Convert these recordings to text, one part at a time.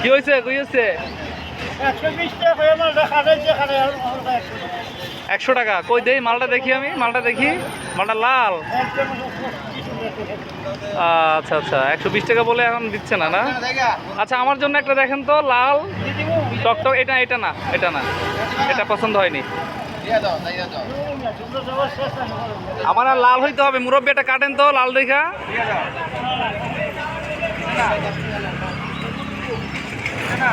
কি হয়েছে কি হয়েছে একশো টাকা। কই দেই, মালটা দেখি আমি, মালটা দেখি। মালটা লাল। আচ্ছা আচ্ছা একশো বিশ টাকা বলে এখন দিচ্ছে না না? আচ্ছা আমার জন্য একটা দেখেন তো, লাল। টকটক এটা এটা না এটা না। এটা পছন্দ হয়নি। আমার আর লাল হইতে হবে। মুরব্বী, এটা কাটেন তো, লাল দেখা আচ্ছা, আচ্ছা না।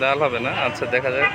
লাল হবে না? আচ্ছা দেখা যাক।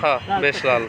হ্যাঁ বেশ লাল।